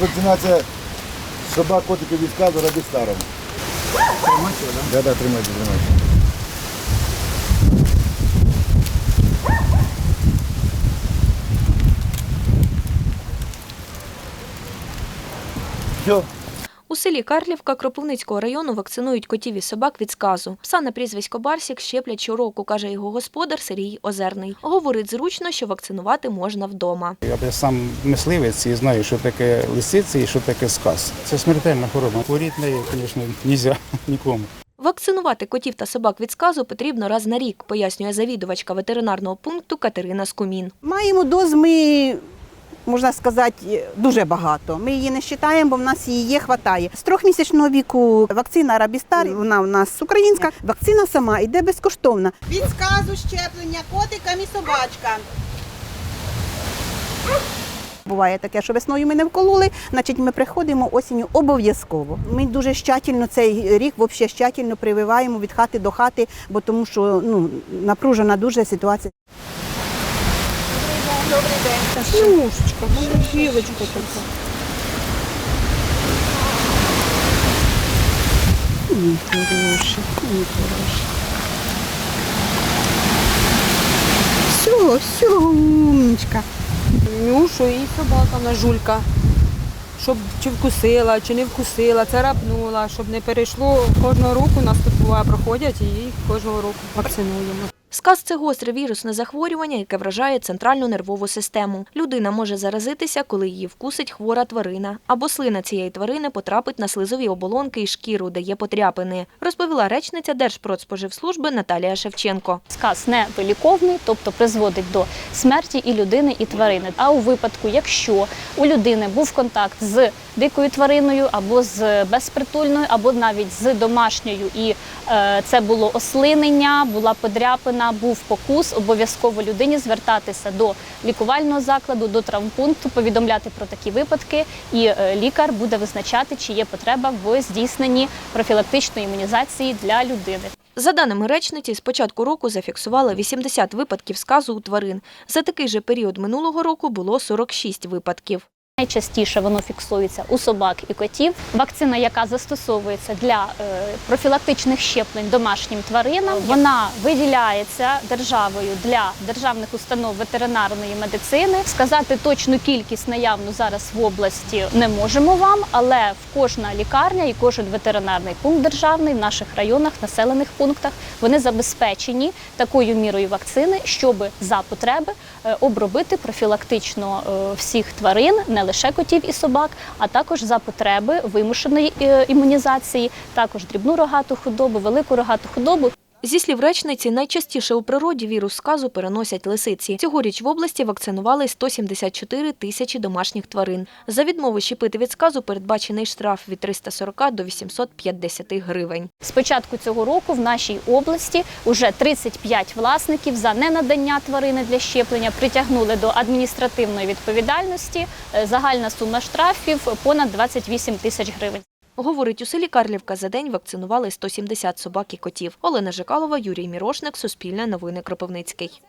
Вакцинація собак, котиків від сказу ради старому. Тримати його, Да, да, тримайте, тримайте. Все. У селі Карлівка Кропивницького району вакцинують котів і собак від сказу. Пса на прізвисько Барсік щеплять щороку, каже його господар Сергій Озерний. Говорить зручно, що вакцинувати можна вдома. Я сам мисливець і знаю, що таке лисиці і що таке сказ. Це смертельна хвороба. Хворіти нею, звісно, не можна нікому. Вакцинувати котів та собак від сказу потрібно раз на рік, пояснює завідувачка ветеринарного пункту Катерина Скумін. Маємо доз ми, можна сказати, дуже багато. Ми її не вважаємо, бо в нас її є, хватає. З трьохмісячного віку вакцина Рабістар, вона у нас українська. Вакцина сама йде безкоштовна. Від сказу щеплення котикам і собачкам. Буває таке, що весною ми не вкололи, значить ми приходимо осінню обов'язково. Ми дуже щательно цей рік взагалі щательно прививаємо від хати до хати, бо тому що ну, напружена дуже ситуація. Шлюшечка, жілочка така. Мій хороший, мій хороший. Все, все, умничка. Нюшу і собака на жулька. Щоб чи вкусила, чи не вкусила, царапнула, щоб не перейшло. Кожного року у нас тут буває проходять і їх кожного року вакцинуємо. Сказ це гостре вірусне захворювання, яке вражає центральну нервову систему. Людина може заразитися, коли її вкусить хвора тварина, або слина цієї тварини потрапить на слизові оболонки і шкіру, де є потряпини, розповіла речниця Держпродспоживслужби Наталія Шевченко. Сказ не виліковний, тобто призводить до смерті і людини, і тварини. А у випадку, якщо у людини був контакт з дикою твариною або з безпритульною, або навіть з домашньою, і е, це було ослинення, була подряпина, був покус, обов'язково людині звертатися до лікувального закладу, до травмпункту, повідомляти про такі випадки, і е, лікар буде визначати, чи є потреба в здійсненні профілактичної імунізації для людини. За даними речниці, з початку року зафіксували 80 випадків сказу у тварин. За такий же період минулого року було 46 випадків. Найчастіше воно фіксується у собак і котів. Вакцина, яка застосовується для е, профілактичних щеплень домашнім тваринам, вона виділяється державою для державних установ ветеринарної медицини. Сказати точну кількість наявну зараз в області не можемо вам, але в кожна лікарня і кожен ветеринарний пункт державний в наших районах, населених пунктах вони забезпечені такою мірою вакцини, щоб за потреби е, обробити профілактично е, всіх тварин, не лише котів і собак, а також за потреби вимушеної е, імунізації, також дрібну рогату худобу, велику рогату худобу. Зі слів речниці, найчастіше у природі вірус сказу переносять лисиці. Цьогоріч в області вакцинували 174 тисячі домашніх тварин. За відмову щепити від сказу передбачений штраф від 340 до 850 гривень. З початку цього року в нашій області вже 35 власників за ненадання тварини для щеплення притягнули до адміністративної відповідальності. Е, Загальна сума штрафів понад 28 тисяч гривень. Говорить, у селі Карлівка за день вакцинували 170 собак і котів. Олена Жикалова, Юрій Мірошник, Суспільне новини Кропивницький.